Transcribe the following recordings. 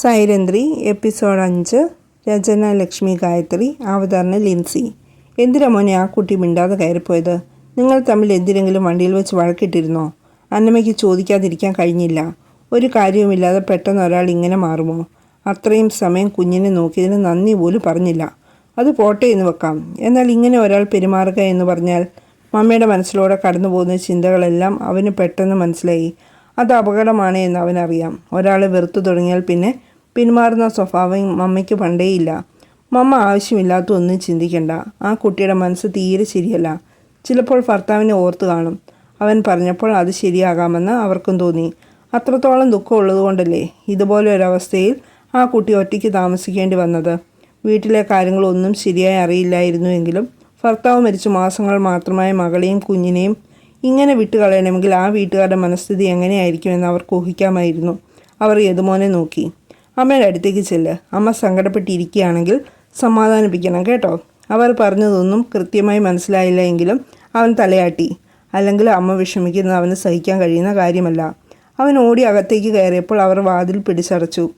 Sairandhri episode അഞ്ച് രചന ലക്ഷ്മി ഗായത്രി അവതരണ ലിൻസി. എന്തിനാ മോനെ ആ കുട്ടി മിണ്ടാതെ കയറിപ്പോയത്? നിങ്ങൾ തമ്മിൽ എന്തിനെങ്കിലും വണ്ടിയിൽ വെച്ച് വഴക്കിട്ടിരുന്നോ? അന്നമ്മയ്ക്ക് ചോദിക്കാതിരിക്കാൻ കഴിഞ്ഞില്ല. ഒരു കാര്യവുമില്ലാതെ പെട്ടെന്ന് ഒരാൾ ഇങ്ങനെ മാറുമോ? അത്രയും സമയം കുഞ്ഞിനെ നോക്കിയതിന് നന്ദി പോലും പറഞ്ഞില്ല. അത് പോട്ടെ എന്ന് വെക്കാം. എന്നാൽ ഇങ്ങനെ ഒരാൾ പെരുമാറുക എന്ന് പറഞ്ഞാൽ മമ്മയുടെ മനസ്സിലൂടെ കടന്നു പോകുന്ന ചിന്തകളെല്ലാം അവന് പെട്ടെന്ന് മനസ്സിലായി. അത് അപകടമാണ് എന്ന് അവനറിയാം. ഒരാളെ വെറുത്തു തുടങ്ങിയാൽ പിന്നെ പിന്മാറുന്ന സ്വഭാവം മമ്മയ്ക്ക് പണ്ടേയില്ല മമ്മ ആവശ്യമില്ലാത്ത ഒന്നും ചിന്തിക്കണ്ട. ആ കുട്ടിയുടെ മനസ്സ് തീരെ ശരിയല്ല. ചിലപ്പോൾ ഭർത്താവിനെ ഓർത്ത് കാണും. അവൻ പറഞ്ഞപ്പോൾ അത് ശരിയാകാമെന്ന് അവർക്കും തോന്നി. അത്രത്തോളം ദുഃഖമുള്ളതുകൊണ്ടല്ലേ ഇതുപോലെ ഒരവസ്ഥയിൽ ആ കുട്ടി ഒറ്റയ്ക്ക് താമസിക്കേണ്ടി വന്നത്? വീട്ടിലെ കാര്യങ്ങളൊന്നും ശരിയായി അറിയില്ലായിരുന്നുവെങ്കിലും ഭർത്താവ് മരിച്ചു മാസങ്ങൾ മാത്രമായ മകളെയും കുഞ്ഞിനെയും ഇങ്ങനെ വിട്ടുകളയണമെങ്കിൽ ആ വീട്ടുകാരുടെ മനസ്ഥിതി എങ്ങനെയായിരിക്കുമെന്ന് അവർക്ക് ഊഹിക്കാമായിരുന്നു. അവർ യതുമോനെ നോക്കി. അമ്മയുടെ അടുത്തേക്ക് ചെല്ല്. അമ്മ സങ്കടപ്പെട്ടിരിക്കുകയാണെങ്കിൽ സമാധാനിപ്പിക്കണം കേട്ടോ. അവർ പറഞ്ഞതൊന്നും കൃത്യമായി മനസ്സിലായില്ല എങ്കിലും അവൻ തലയാട്ടി. അല്ലെങ്കിൽ അമ്മ വിഷമിക്കുന്നത് അവന് സഹിക്കാൻ കഴിയുന്ന കാര്യമല്ല. അവൻ ഓടി അകത്തേക്ക് കയറിയപ്പോൾ അവർ വാതിൽ പിടിച്ചടച്ചു.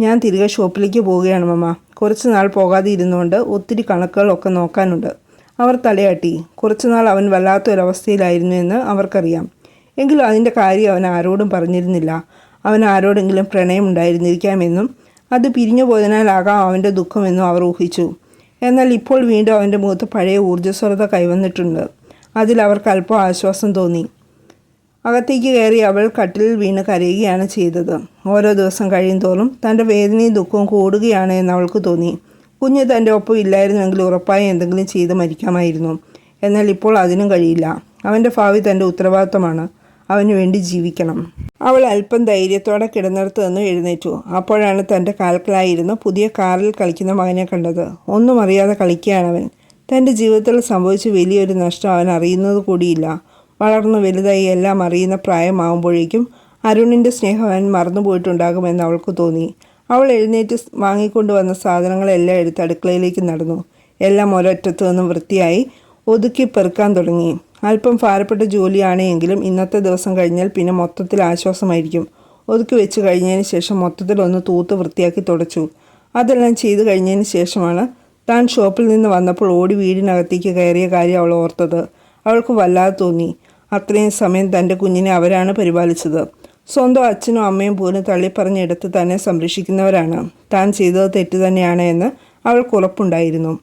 ഞാൻ തിരികെ ഷോപ്പിലേക്ക് പോവുകയാണ് മമ്മ. കുറച്ച് നാൾ പോകാതെ ഇരുന്നുകൊണ്ട് ഒത്തിരി കണക്കുകളൊക്കെ നോക്കാനുണ്ട്. അവർ തലയാട്ടി. കുറച്ചുനാൾ അവൻ വല്ലാത്തൊരവസ്ഥയിലായിരുന്നു എന്ന് അവർക്കറിയാം. എങ്കിലും അതിന്റെ കാര്യം അവൻ ആരോടും പറഞ്ഞിരുന്നില്ല. അവൻ ആരോടെങ്കിലും പ്രണയം ഉണ്ടായിരുന്നിരിക്കാമെന്നും അത് പിരിഞ്ഞു പോയതിനാലാകാം അവന്റെ ദുഃഖമെന്നും അവർ ഊഹിച്ചു. എന്നാൽ ഇപ്പോൾ വീണ്ടും അവന്റെ മുഖത്ത് പഴയ ഊർജസ്വലത കൈവന്നിട്ടുണ്ട്. അതിൽ അവർക്ക് അല്പം ആശ്വാസം തോന്നി. അകത്തേക്ക് കയറി അവൾ കട്ടിലിൽ വീണ് കരയുകയാണ് ചെയ്തത്. ഓരോ ദിവസം കഴിയും തോറും തന്റെ വേദനയും ദുഃഖവും കൂടുകയാണ് എന്ന് അവൾക്ക് തോന്നി. കുഞ്ഞ് തന്റെ ഒപ്പം ഇല്ലായിരുന്നുവെങ്കിൽ ഉറപ്പായി എന്തെങ്കിലും ചെയ്ത് മരിക്കാമായിരുന്നു. എന്നാൽ ഇപ്പോൾ അതിനും കഴിയില്ല. അവന്റെ ഭാവി തന്റെ ഉത്തരവാദിത്തമാണ്. അവന് വേണ്ടി ജീവിക്കണം. അവൾ അല്പം ധൈര്യത്തോടെ കിടന്നിടത്ത് നിന്ന് എഴുന്നേറ്റു. അപ്പോഴാണ് തന്റെ കാൽക്കലായിരുന്നു പുതിയ കാറിൽ കളിക്കുന്ന മകനെ കണ്ടത്. ഒന്നും അറിയാതെ കളിക്കുകയാണ് അവൻ. തന്റെ ജീവിതത്തിൽ സംഭവിച്ച വലിയൊരു നഷ്ടം അവൻ അറിയുന്നത് കൂടിയില്ല. വളർന്നു വലുതായി എല്ലാം അറിയുന്ന പ്രായമാകുമ്പോഴേക്കും അരുണിന്റെ സ്നേഹം അവൻ മറന്നുപോയിട്ടുണ്ടാകുമെന്ന് അവൾക്ക് തോന്നി. അവൾ എഴുന്നേറ്റ് വാങ്ങിക്കൊണ്ടു വന്ന സാധനങ്ങളെല്ലാം എടുത്ത് അടുക്കളയിലേക്ക് നടന്നു. എല്ലാം ഒരൊറ്റത്തു നിന്നും വൃത്തിയായി ഒതുക്കി പെറുക്കാൻ തുടങ്ങി. അല്പം ഭാരപ്പെട്ട ജോലിയാണെങ്കിലും ഇന്നത്തെ ദിവസം കഴിഞ്ഞാൽ പിന്നെ മൊത്തത്തിൽ ആശ്വാസമായിരിക്കും. ഒതുക്കി വെച്ച് കഴിഞ്ഞതിന് ശേഷം മൊത്തത്തിൽ ഒന്ന് തൂത്ത് വൃത്തിയാക്കി തുടച്ചു. അതെല്ലാം ചെയ്തു കഴിഞ്ഞതിന് ശേഷമാണ് താൻ ഷോപ്പിൽ നിന്ന് വന്നപ്പോൾ ഓടി വീടിനകത്തേക്ക് കയറിയ കാര്യം അവൾ ഓർത്തത്. അവൾക്ക് വല്ലാതെ തോന്നി. അത്രയും സമയം തന്റെ കുഞ്ഞിനെ അവരാണ് പരിപാലിച്ചത്. സ്വന്തം അച്ഛനും അമ്മയും പോലും തള്ളിപ്പറഞ്ഞെടുത്ത് തന്നെ സംരക്ഷിക്കുന്നവരാണ്. താൻ ചെയ്തത് തെറ്റ് തന്നെയാണ് എന്ന് അവൾക്ക് ഉറപ്പുണ്ടായിരുന്നു.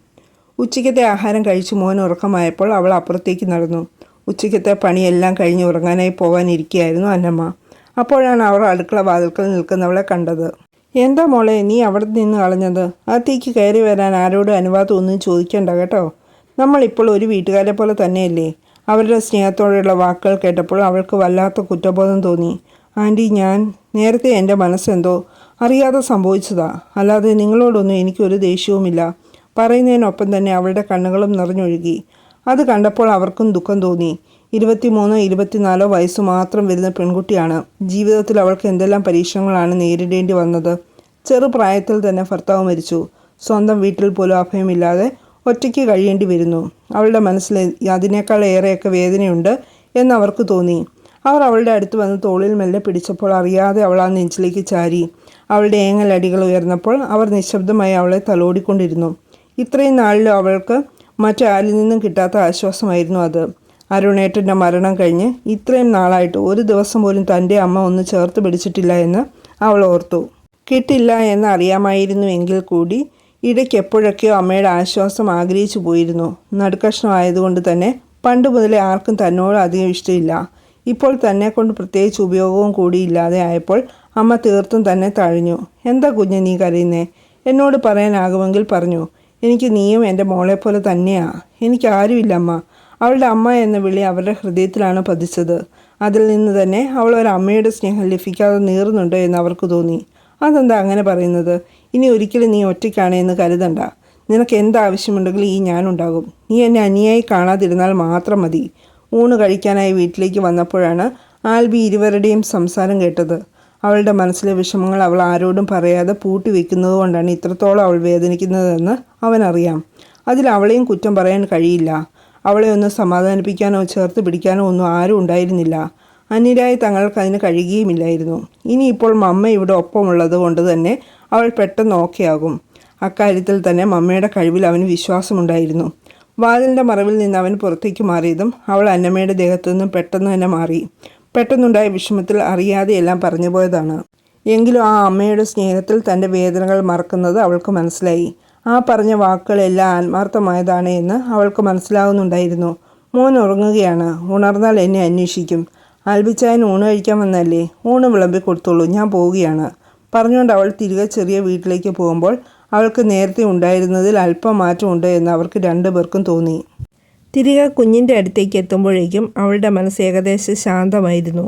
ഉച്ചയ്ക്കത്തെ ആഹാരം കഴിച്ച് മോൻ ഉറക്കമായപ്പോൾ അവൾ അപ്പുറത്തേക്ക് നടന്നു. ഉച്ചയ്ക്കത്തെ പണിയെല്ലാം കഴിഞ്ഞ് ഉറങ്ങാനായി പോകാനിരിക്കുകയായിരുന്നു അന്നമ്മ. അപ്പോഴാണ് അവർ അടുക്കള വാതിൽക്കൽ നിൽക്കുന്നവളെ കണ്ടത്. എന്താ മോളെ നീ അവിടെ നിന്ന് കളഞ്ഞത്? അകത്തേക്ക് കയറി വരാൻ ആരോടും അനുവാദം ഒന്നും ചോദിക്കണ്ട കേട്ടോ. നമ്മളിപ്പോൾ ഒരു വീട്ടുകാരെ പോലെ തന്നെയല്ലേ? അവരുടെ സ്നേഹത്തോടെയുള്ള വാക്കുകൾ കേട്ടപ്പോൾ അവൾക്ക് വല്ലാത്ത കുറ്റബോധം തോന്നി. ആന്റി ഞാൻ നേരത്തെ എന്റെ മനസ്സെന്തോ അറിയാതെ സംഭവിച്ചതാ. അല്ലാതെ നിങ്ങളോടൊന്നും എനിക്കൊരു ദേഷ്യവുമില്ല. പറയുന്നതിനൊപ്പം തന്നെ അവളുടെ കണ്ണുകളും നിറഞ്ഞൊഴുകി. അത് കണ്ടപ്പോൾ അവർക്കും ദുഃഖം തോന്നി. ഇരുപത്തിമൂന്നോ ഇരുപത്തിനാലോ വയസ്സ് മാത്രം വരുന്ന പെൺകുട്ടിയാണ്. ജീവിതത്തിൽ അവൾക്ക് എന്തെല്ലാം പരീക്ഷണങ്ങളാണ് നേരിടേണ്ടി വന്നത്. ചെറുപ്രായത്തിൽ തന്നെ ഭർത്താവ് മരിച്ചു. സ്വന്തം വീട്ടിൽ പോലും അഭയമില്ലാതെ ഒറ്റയ്ക്ക് കഴിയേണ്ടി വരുന്നു. അവളുടെ മനസ്സിൽ അതിനേക്കാൾ ഏറെയൊക്കെ വേദനയുണ്ട് എന്നവർക്ക് തോന്നി. അവർ അവളുടെ അടുത്ത് വന്ന് തോളിൽ മെല്ലെ പിടിച്ചപ്പോൾ അറിയാതെ അവൾ ആ നെഞ്ചിലേക്ക് ചാരി അവളുടെ ഏങ്ങലടികൾ ഉയർന്നപ്പോൾ അവർ നിശബ്ദമായി അവളെ തലോടിക്കൊണ്ടിരുന്നു. ഇത്രയും നാളിലും അവൾക്ക് മറ്റാരിൽ നിന്നും കിട്ടാത്ത ആശ്വാസമായിരുന്നു അത്. അരുണേട്ടന്റെ മരണം കഴിഞ്ഞ് ഇത്രയും നാളായിട്ട് ഒരു ദിവസം പോലും തന്റെ അമ്മ ഒന്ന് ചേർത്ത് പിടിച്ചിട്ടില്ല എന്ന് അവൾ ഓർത്തു. കിട്ടില്ല എന്ന് അറിയാമായിരുന്നു എങ്കിൽ കൂടി ഇടയ്ക്ക് എപ്പോഴൊക്കെയോ അമ്മയുടെ ആശ്വാസം ആഗ്രഹിച്ചു പോയിരുന്നു. നടുക്കഷ്ണമായതുകൊണ്ട് തന്നെ പണ്ട് മുതലേ ആർക്കും തന്നോട് അധികം ഇഷ്ടമില്ല. ഇപ്പോൾ തന്നെ കൊണ്ട് പ്രത്യേകിച്ച് ഉപയോഗവും കൂടിയില്ലാതെ ആയപ്പോൾ അമ്മ തീർത്തും തന്നെ തഴഞ്ഞു. എന്താ കുഞ്ഞ് നീ കരയുന്നേ? എന്നോട് പറയാനാകുമെങ്കിൽ പറഞ്ഞു. എനിക്ക് നീയും എന്റെ മോളെ പോലെ തന്നെയാ. എനിക്ക് ആരുമില്ല അമ്മ. അവളുടെ അമ്മ എന്ന വിളി അവരുടെ ഹൃദയത്തിലാണ് പതിച്ചത്. അതിൽ നിന്ന് തന്നെ അവൾ ഒരു അമ്മയുടെ സ്നേഹം ലഭിക്കാതെ നീറുന്നുണ്ട് എന്ന് അവർക്ക് തോന്നി. അതെന്താ അങ്ങനെ പറയുന്നത്? ഇനി ഒരിക്കലും നീ ഒറ്റയ്ക്കാണ് എന്ന് കരുതണ്ട. നിനക്ക് എന്താവശ്യമുണ്ടെങ്കിലും ഈ ഞാനുണ്ടാകും. നീ എന്നെ അനിയായി കാണാതിരുന്നാൽ മാത്രം മതി. ഊണ് കഴിക്കാനായി വീട്ടിലേക്ക് വന്നപ്പോഴാണ് ആൽബി ഇരുവരുടെയും സംസാരം കേട്ടത്. അവളുടെ മനസ്സിലെ വിഷമങ്ങൾ അവൾ ആരോടും പറയാതെ പൂട്ടി വയ്ക്കുന്നത് കൊണ്ടാണ് ഇത്രത്തോളം അവൾ വേദനിക്കുന്നതെന്ന് അവനറിയാം. അതിൽ അവളെയും കുറ്റം പറയാൻ കഴിയില്ല. അവളെ ഒന്ന് സമാധാനിപ്പിക്കാനോ ചേർത്ത് പിടിക്കാനോ ഒന്നും ആരും ഉണ്ടായിരുന്നില്ല. അന്യരായി തങ്ങൾക്ക് അതിന് കഴിയുകയുമില്ലായിരുന്നു. ഇനിയിപ്പോൾ മമ്മ ഇവിടെ ഒപ്പമുള്ളത് കൊണ്ട് തന്നെ അവൾ പെട്ടെന്ന് ഓക്കെയാകും. അക്കാര്യത്തിൽ തന്നെ മമ്മയുടെ കഴിവിൽ അവന് വിശ്വാസമുണ്ടായിരുന്നു. വാതിലിന്റെ മറവിൽ നിന്ന് അവൻ പുറത്തേക്ക് മാറിയതും അവൾ അന്നമ്മയുടെ ദേഹത്തു നിന്നും പെട്ടെന്ന് തന്നെ മാറി. പെട്ടെന്നുണ്ടായ വിഷമത്തിൽ അറിയാതെ എല്ലാം പറഞ്ഞു പോയതാണ്. എങ്കിലും ആ അമ്മയുടെ സ്നേഹത്തിൽ തന്റെ വേദനകൾ മറക്കുന്നത് അവൾക്ക് മനസ്സിലായി. ആ പറഞ്ഞ വാക്കുകളെല്ലാം ആത്മാർത്ഥമായതാണ് എന്ന് അവൾക്ക് മനസ്സിലാവുന്നുണ്ടായിരുന്നു. മോൻ ഉറങ്ങുകയാണ്. ഉണർന്നാൽ എന്നെ അന്വേഷിക്കും. ആൽബിച്ചായൻ ഊണ് കഴിക്കാൻ വന്നല്ലേ? ഊണ് വിളമ്പി കൊടുത്തോളൂ. ഞാൻ പോവുകയാണ്. പറഞ്ഞുകൊണ്ട് അവൾ തിരികെ ചെറിയ വീട്ടിലേക്ക് പോകുമ്പോൾ അവൾക്ക് നേരത്തെ ഉണ്ടായിരുന്നതിൽ അല്പം മാറ്റമുണ്ട് എന്ന് അവർക്ക് രണ്ടുപേർക്കും തോന്നി. തിരികെ കുഞ്ഞിന്റെ അടുത്തേക്ക് എത്തുമ്പോഴേക്കും അവളുടെ മനസ്സ് ഏകദേശം ശാന്തമായിരുന്നു.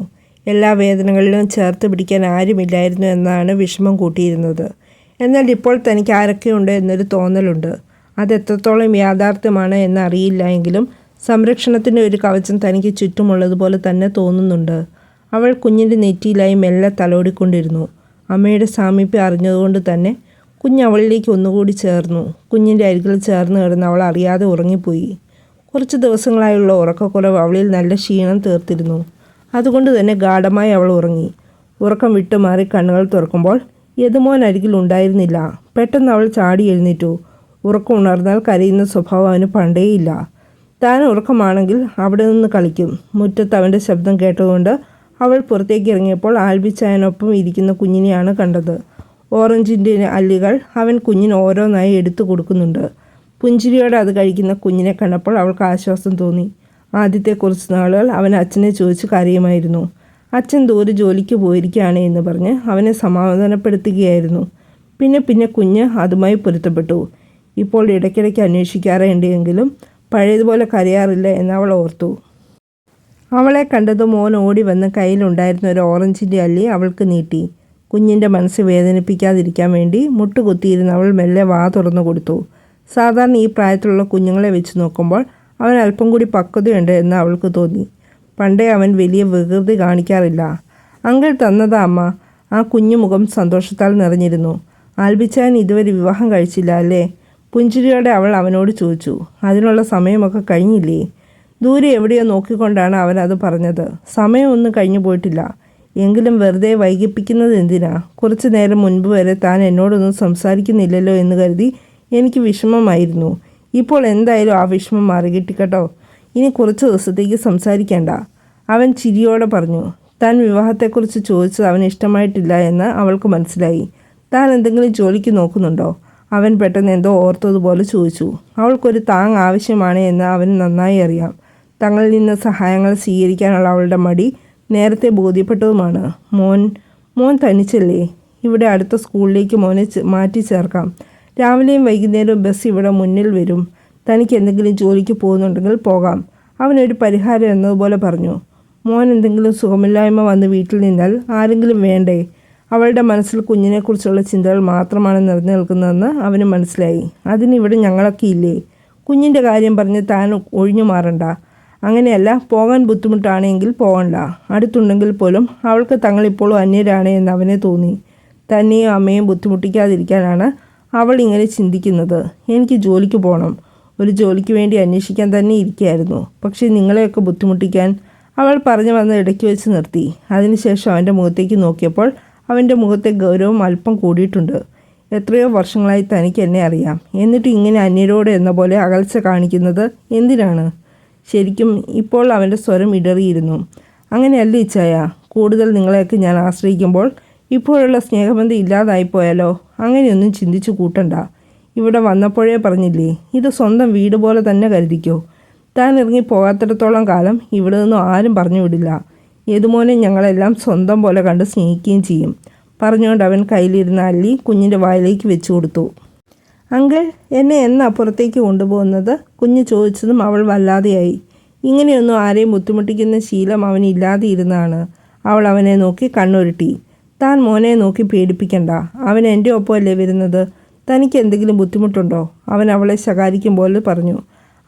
എല്ലാ വേദനകളിലും ചേർത്ത് പിടിക്കാൻ ആരുമില്ലായിരുന്നു എന്നാണ് വിഷമം കൂട്ടിയിരുന്നത്. എന്നാൽ ഇപ്പോൾ തനിക്ക് ആരൊക്കെയുണ്ട് എന്നൊരു തോന്നലുണ്ട്. അത് എത്രത്തോളം യാഥാർത്ഥ്യമാണ് എന്നറിയില്ല എങ്കിലും സംരക്ഷണത്തിന്റെ ഒരു കവചം തനിക്ക് ചുറ്റുമുള്ളതുപോലെ തന്നെ തോന്നുന്നുണ്ട്. അവൾ കുഞ്ഞിന്റെ നെറ്റിയിലായി മെല്ലെ തലോടിക്കൊണ്ടിരുന്നു. അമ്മയുടെ സാമീപ്യം അറിഞ്ഞതുകൊണ്ട് തന്നെ കുഞ്ഞ് അവളിലേക്ക് ഒന്നുകൂടി ചേർന്നു. കുഞ്ഞിന്റെ അരികിൽ ചേർന്ന് കിടന്ന് അവൾ അറിയാതെ ഉറങ്ങിപ്പോയി. കുറച്ച് ദിവസങ്ങളായുള്ള ഉറക്കക്കുറവ് അവളിൽ നല്ല ക്ഷീണം തീർത്തിരുന്നു. അതുകൊണ്ട് തന്നെ ഗാഠമായി അവൾ ഉറങ്ങി. ഉറക്കം വിട്ടുമാറി കണ്ണുകൾ തുറക്കുമ്പോൾ യതുമോൻ അരികിൽ ഉണ്ടായിരുന്നില്ല. പെട്ടെന്ന് അവൾ ചാടി എഴുന്നേറ്റു. ഉറക്കം ഉണർന്നാൽ കരയുന്ന സ്വഭാവം അവന് പണ്ടേയില്ല താൻ ഉറക്കമാണെങ്കിൽ അവിടെ നിന്ന് കളിക്കും. മുറ്റത്ത് അവന്റെ ശബ്ദം കേട്ടതുകൊണ്ട് അവൾ പുറത്തേക്ക് ഇറങ്ങിയപ്പോൾ ആൽബിച്ചായനൊപ്പം ഇരിക്കുന്ന കുഞ്ഞിനെയാണ് കണ്ടത്. ഓറഞ്ചിന്റെ അല്ലികൾ അവൻ കുഞ്ഞിന് ഓരോന്നായി എടുത്തു കൊടുക്കുന്നുണ്ട്. പുഞ്ചിരിയോടെ അത് കഴിക്കുന്ന കുഞ്ഞിനെ കണ്ടപ്പോൾ അവൾക്ക് ആശ്വാസം തോന്നി. ആദ്യത്തെ കുറച്ച് നാളുകൾ അവൻ അച്ഛനെ ചോദിച്ച് കരയുമായിരുന്നു. അച്ഛൻ ദൂരെ ജോലിക്ക് പോയിരിക്കുകയാണ് എന്ന് പറഞ്ഞ് അവനെ സമാധാനപ്പെടുത്തുകയായിരുന്നു. പിന്നെ പിന്നെ കുഞ്ഞ് അതുമായി പൊരുത്തപ്പെട്ടു. ഇപ്പോൾ ഇടയ്ക്കിടയ്ക്ക് അന്വേഷിക്കാറുണ്ടെങ്കിലും പഴയതുപോലെ കരയാറില്ല എന്ന് അവൾ ഓർത്തു. അവളെ കണ്ടത് മോൻ ഓടി വന്ന് കയ്യിലുണ്ടായിരുന്ന ഒരു ഓറഞ്ചിന്റെ അല്ലി അവൾക്ക് നീട്ടി. കുഞ്ഞിന്റെ മനസ്സ് വേദനിപ്പിക്കാതിരിക്കാൻ വേണ്ടി മുട്ടുകുത്തിയിരുന്ന അവൾ മെല്ലെ വാ തുറന്നു കൊടുത്തു. സാധാരണ ഈ പ്രായത്തിലുള്ള കുഞ്ഞുങ്ങളെ വെച്ച് നോക്കുമ്പോൾ അവൻ അല്പം കൂടി പക്വതയുണ്ട് എന്ന് അവൾക്ക് തോന്നി. പണ്ടേ അവൻ വലിയ വികൃതി കാണിക്കാറില്ല. അങ്കിൾ തന്നതാ അമ്മ. ആ കുഞ്ഞു മുഖം സന്തോഷത്താൽ നിറഞ്ഞിരുന്നു. ആൽബിച്ചാൻ ഇതുവരെ വിവാഹം കഴിച്ചില്ല അല്ലേ? പുഞ്ചിരിയോടെ അവൾ അവനോട് ചോദിച്ചു. അതിനുള്ള സമയമൊക്കെ കഴിഞ്ഞില്ലേ? ദൂരെ എവിടെയോ നോക്കിക്കൊണ്ടാണ് അവൻ അത് പറഞ്ഞത്. സമയമൊന്നും കഴിഞ്ഞു പോയിട്ടില്ല. എങ്കിലും വെറുതെ വൈകിപ്പിക്കുന്നത് എന്തിനാ? കുറച്ചു നേരം മുൻപ് വരെ താൻ എന്നോടൊന്നും സംസാരിക്കുന്നില്ലല്ലോ എന്ന് കരുതി എനിക്ക് വിഷമമായിരുന്നു. ഇപ്പോൾ എന്തായാലും ആ വിഷമം മാറികിട്ടിക്കട്ടോ ഇനി കുറച്ച് ദിവസത്തേക്ക് സംസാരിക്കേണ്ട. അവൻ ചിരിയോടെ പറഞ്ഞു. താൻ വിവാഹത്തെക്കുറിച്ച് ചോദിച്ചത് അവന് ഇഷ്ടമായിട്ടില്ല എന്ന് അവൾക്ക് മനസ്സിലായി. താൻ എന്തെങ്കിലും ജോലിക്ക് നോക്കുന്നുണ്ടോ? അവൻ പെട്ടെന്ന് എന്തോ ഓർത്തതുപോലെ ചോദിച്ചു. അവൾക്കൊരു താങ് ആവശ്യമാണ് എന്ന് അവന് നന്നായി അറിയാം. തങ്ങളിൽ നിന്ന് സഹായങ്ങൾ സ്വീകരിക്കാനുള്ള അവളുടെ മടി നേരത്തെ ബോധ്യപ്പെട്ടതുമാണ്. മോൻ മോൻ തനിച്ചല്ലേ? ഇവിടെ അടുത്ത സ്കൂളിലേക്ക് മോനെ മാറ്റി ചേർക്കാം. രാവിലെയും വൈകുന്നേരവും ബസ് ഇവിടെ മുന്നിൽ വരും. തനിക്ക് എന്തെങ്കിലും ജോലിക്ക് പോകുന്നുണ്ടെങ്കിൽ പോകാം. അവനൊരു പരിഹാരം എന്നതുപോലെ പറഞ്ഞു. മോൻ എന്തെങ്കിലും സുഖമില്ലായ്മ വന്ന് വീട്ടിൽ നിന്നാൽ ആരെങ്കിലും വേണ്ടേ? അവളുടെ മനസ്സിൽ കുഞ്ഞിനെക്കുറിച്ചുള്ള ചിന്തകൾ മാത്രമാണ് നിറഞ്ഞു നിൽക്കുന്നതെന്ന് അവന് മനസ്സിലായി. അതിനിവിടെ ഞങ്ങളൊക്കെ ഇല്ലേ? കുഞ്ഞിന്റെ കാര്യം പറഞ്ഞ് താൻ ഒഴിഞ്ഞു മാറണ്ട. അങ്ങനെയല്ല പോകാൻ ബുദ്ധിമുട്ടാണെങ്കിൽ പോകണ്ട. അടുത്തുണ്ടെങ്കിൽ പോലും അവൾക്ക് തങ്ങളിപ്പോഴും അന്യരാണ് എന്ന് അവനെ തോന്നി. തന്നെയും അമ്മയും ബുദ്ധിമുട്ടിക്കാതിരിക്കാനാണ് അവൾ ഇങ്ങനെ ചിന്തിക്കുന്നത്. എനിക്ക് ജോലിക്ക് പോകണം. ഒരു ജോലിക്ക് വേണ്ടി അന്വേഷിക്കാൻ തന്നെ ഇരിക്കുകയായിരുന്നു. പക്ഷേ നിങ്ങളെയൊക്കെ ബുദ്ധിമുട്ടിക്കാൻ അവൾ പറഞ്ഞു വന്ന് ഇടയ്ക്ക് വെച്ച് നിർത്തി. അതിനുശേഷം അവന്റെ മുഖത്തേക്ക് നോക്കിയപ്പോൾ അവന്റെ മുഖത്തെ ഗൗരവം അല്പം കൂടിയിട്ടുണ്ട്. എത്രയോ വർഷങ്ങളായി തനിക്ക് എന്നെ അറിയാം. എന്നിട്ട് ഇങ്ങനെ അന്യരോട് എന്ന പോലെ അകൽച്ച കാണിക്കുന്നത് എന്തിനാണ്? ശരിക്കും ഇപ്പോൾ അവന്റെ സ്വരം ഇടറിയിരുന്നു. അങ്ങനെയല്ല ഇച്ചായ കൂടുതൽ നിങ്ങളെയൊക്കെ ഞാൻ ആശ്രയിക്കുമ്പോൾ ഇപ്പോഴുള്ള സ്നേഹബന്ധം ഇല്ലാതായിപ്പോയാലോ? അങ്ങനെയൊന്നും ചിന്തിച്ചു കൂട്ടണ്ട. ഇവിടെ വന്നപ്പോഴേ പറഞ്ഞില്ലേ ഇത് സ്വന്തം വീട് പോലെ തന്നെ കരുതിക്കോ. താൻ ഇറങ്ങി പോകാത്തിടത്തോളം കാലം ഇവിടെ നിന്നും ആരും പറഞ്ഞു വിടില്ല. ഏതുമോനെ ഞങ്ങളെല്ലാം സ്വന്തം പോലെ കണ്ട് സ്നേഹിക്കുകയും ചെയ്യും. പറഞ്ഞുകൊണ്ട് അവൻ കയ്യിലിരുന്ന അല്ലി കുഞ്ഞിന്റെ വായിലേക്ക് വെച്ചു കൊടുത്തു. അങ്കിൾ എന്നെ എന്നാ പുറത്തേക്ക് കൊണ്ടുപോകുന്നത്? കുഞ്ഞ് ചോദിച്ചതും അവൾ വല്ലാതെയായി. ഇങ്ങനെയൊന്നും ആരെയും ബുദ്ധിമുട്ടിക്കുന്ന ശീലം അവനില്ലാതെ ഇരുന്നാണ് അവൾ അവനെ നോക്കി കണ്ണുരുട്ടി. താൻ മോനെ നോക്കി പേടിപ്പിക്കണ്ട. അവൻ എന്റെ ഒപ്പമല്ലേ വരുന്നത്? തനിക്ക് എന്തെങ്കിലും ബുദ്ധിമുട്ടുണ്ടോ? അവൻ അവളെ ശകാരിക്കും പോലെ പറഞ്ഞു.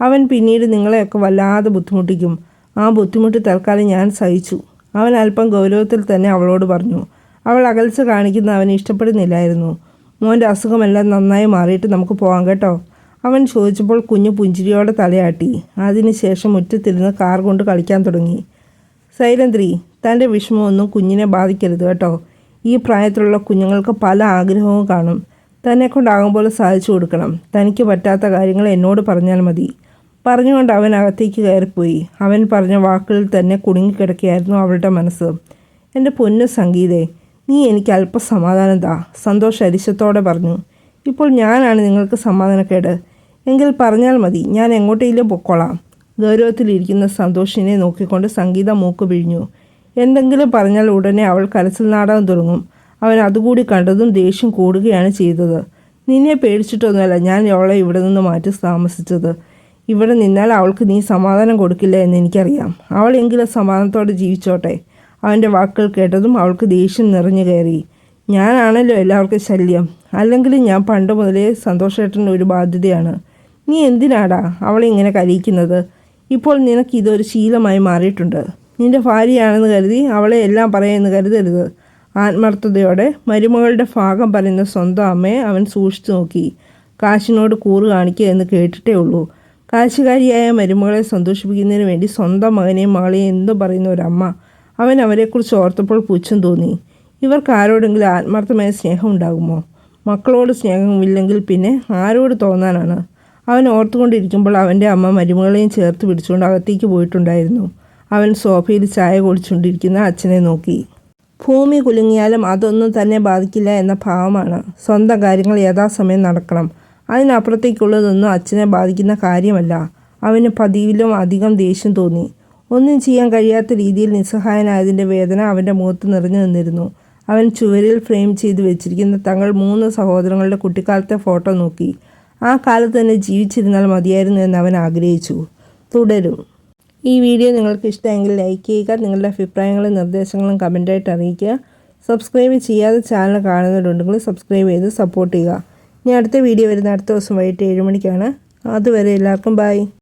അവൻ പിന്നീട് നിങ്ങളെയൊക്കെ വല്ലാതെ ബുദ്ധിമുട്ടിക്കും. ആ ബുദ്ധിമുട്ട് തൽക്കാലം ഞാൻ സഹിച്ചു. അവൻ അല്പം ഗൗരവത്തിൽ തന്നെ അവളോട് പറഞ്ഞു. അവൾ അകൽച്ച കാണിക്കുന്ന അവനെ ഇഷ്ടപ്പെടുന്നില്ലായിരുന്നു. മോന്റെ അസുഖമെല്ലാം നന്നായി മാറിയിട്ട് നമുക്ക് പോകാം കേട്ടോ. അവൻ ചോദിച്ചപ്പോൾ കുഞ്ഞു പുഞ്ചിരിയോടെ തലയാട്ടി. അതിനുശേഷം മുറ്റത്തിരുന്ന് കാർ കൊണ്ട് കളിക്കാൻ തുടങ്ങി. സൈലന്ത്രി തന്റെ വിഷമമൊന്നും കുഞ്ഞിനെ ബാധിക്കരുത് കേട്ടോ. ഈ പ്രായത്തിലുള്ള കുഞ്ഞുങ്ങൾക്ക് പല ആഗ്രഹവും കാണും. തന്നെ കൊണ്ടാകും പോലെ സാധിച്ചു കൊടുക്കണം. തനിക്ക് പറ്റാത്ത കാര്യങ്ങൾ എന്നോട് പറഞ്ഞാൽ മതി. പറഞ്ഞുകൊണ്ട് അവൻ അകത്തേക്ക് കയറിപ്പോയി. അവൻ പറഞ്ഞ വാക്കുകളിൽ തന്നെ കുടുങ്ങിക്കിടക്കുകയായിരുന്നു അവളുടെ മനസ്സ്. എന്റെ പൊന്നു സംഗീതേ നീ എനിക്ക് അല്പം സമാധാനം താ സന്തോഷ അരിശത്തോടെ പറഞ്ഞു. ഇപ്പോൾ ഞാനാണ് നിങ്ങൾക്ക് സമാധാനക്കേട്. എങ്കിൽ പറഞ്ഞാൽ മതി ഞാൻ എങ്ങോട്ടെങ്കിലും പൊക്കോളാം. ഗൗരവത്തിലിരിക്കുന്ന സന്തോഷിനെ നോക്കിക്കൊണ്ട് സംഗീത മൂക്ക് പിഴിഞ്ഞു. എന്തെങ്കിലും പറഞ്ഞാൽ ഉടനെ അവൾ കരച്ചിൽ നാടകം തുടങ്ങും. അവൻ അതുകൂടി കണ്ടതും ദേഷ്യം കൂടുകയാണ് ചെയ്തത്. നിന്നെ പേടിച്ചിട്ടൊന്നുമല്ല ഞാൻ അവളെ ഇവിടെ നിന്ന് മാറ്റി താമസിച്ചത്. ഇവിടെ നിന്നാൽ അവൾക്ക് നീ സമാധാനം കൊടുക്കില്ല എന്ന് എനിക്കറിയാം. അവളെങ്കിലും സമാധാനത്തോടെ ജീവിച്ചോട്ടെ. അവന്റെ വാക്കുകൾ കേട്ടതും അവൾക്ക് ദേഷ്യം നിറഞ്ഞു കയറി. ഞാനാണല്ലോ എല്ലാവർക്കും ശല്യം. അല്ലെങ്കിൽ ഞാൻ പണ്ട് മുതലേ സന്തോഷേട്ടന്റെ ഒരു ബാധ്യതയാണ്. നീ എന്തിനാടാ അവളെ ഇങ്ങനെ കരയിക്കുന്നത്? ഇപ്പോൾ നിനക്ക് ഇതൊരു ശീലമായി മാറിയിട്ടുണ്ട്. നിന്റെ ഭാര്യയാണെന്ന് കരുതി അവളെ എല്ലാം പറയുമെന്ന് കരുതരുത്. ആത്മാർത്ഥതയോടെ മരുമകളുടെ ഭാഗം പറയുന്ന സ്വന്തം അമ്മയെ അവൻ സൂക്ഷിച്ചു നോക്കി. കാശിനോട് കൂറ് കാണിക്കുക എന്ന് കേട്ടിട്ടേ ഉള്ളൂ. കാശുകാരിയായ മരുമകളെ സന്തോഷിപ്പിക്കുന്നതിന് വേണ്ടി സ്വന്തം മകനെയും മകളെയും എന്തും പറയുന്ന ഒരമ്മ അവൻ അവരെക്കുറിച്ച് ഓർത്തപ്പോൾ പുച്ഛം തോന്നി. ഇവർക്ക് ആരോടെങ്കിലും ആത്മാർത്ഥമായ സ്നേഹം ഉണ്ടാകുമോ? മക്കളോട് സ്നേഹമില്ലെങ്കിൽ പിന്നെ ആരോട് തോന്നാനാണ്? അവൻ ഓർത്തുകൊണ്ടിരിക്കുമ്പോൾ അവന്റെ അമ്മ മരുമകളെയും ചേർത്ത് പിടിച്ചുകൊണ്ട് അകത്തേക്ക് പോയിട്ടുണ്ടായിരുന്നു. അവൻ സോഫയിൽ ചായ കുടിച്ചുകൊണ്ടിരിക്കുന്ന അച്ഛനെ നോക്കി. ഭൂമി കുലുങ്ങിയാലും അതൊന്നും തന്നെ ബാധിക്കില്ല എന്ന ഭാവമാണ്. സ്വന്തം കാര്യങ്ങൾ യഥാസമയം നടക്കണം. അതിനപ്പുറത്തേക്കുള്ളതൊന്നും അച്ഛനെ ബാധിക്കുന്ന കാര്യമല്ല. അവന് പതിവിലും അധികം ദേഷ്യം തോന്നി. ഒന്നും ചെയ്യാൻ കഴിയാത്ത രീതിയിൽ നിസ്സഹായനായതിന്റെ വേദന അവന്റെ മുഖത്ത് നിറഞ്ഞു നിന്നിരുന്നു. അവൻ ചുവരിൽ ഫ്രെയിം ചെയ്ത് വെച്ചിരിക്കുന്ന തങ്ങൾ മൂന്ന് സഹോദരങ്ങളുടെ കുട്ടിക്കാലത്തെ ഫോട്ടോ നോക്കി. ആ കാലത്ത് തന്നെ ജീവിച്ചിരുന്നാൽ മതിയായിരുന്നു എന്ന് അവൻ ആഗ്രഹിച്ചു. തുടരും. ഈ വീഡിയോ നിങ്ങൾക്ക് ഇഷ്ടമെങ്കിൽ ലൈക്ക് ചെയ്യുക നിങ്ങളുടെ അഭിപ്രായങ്ങളും നിർദ്ദേശങ്ങളും കമന്റായിട്ട് അറിയിക്കുക. സബ്സ്ക്രൈബ് ചെയ്യാതെ ചാനൽ കാണുന്നവരുണ്ടെങ്കിൽ സബ്സ്ക്രൈബ് ചെയ്ത് സപ്പോർട്ട് ചെയ്യുക. ഇനി അടുത്ത വീഡിയോ വരുന്ന അടുത്ത ദിവസം വൈകിട്ട് ഏഴ് മണിക്കാണ്. അതുവരെ എല്ലാവർക്കും ബൈ.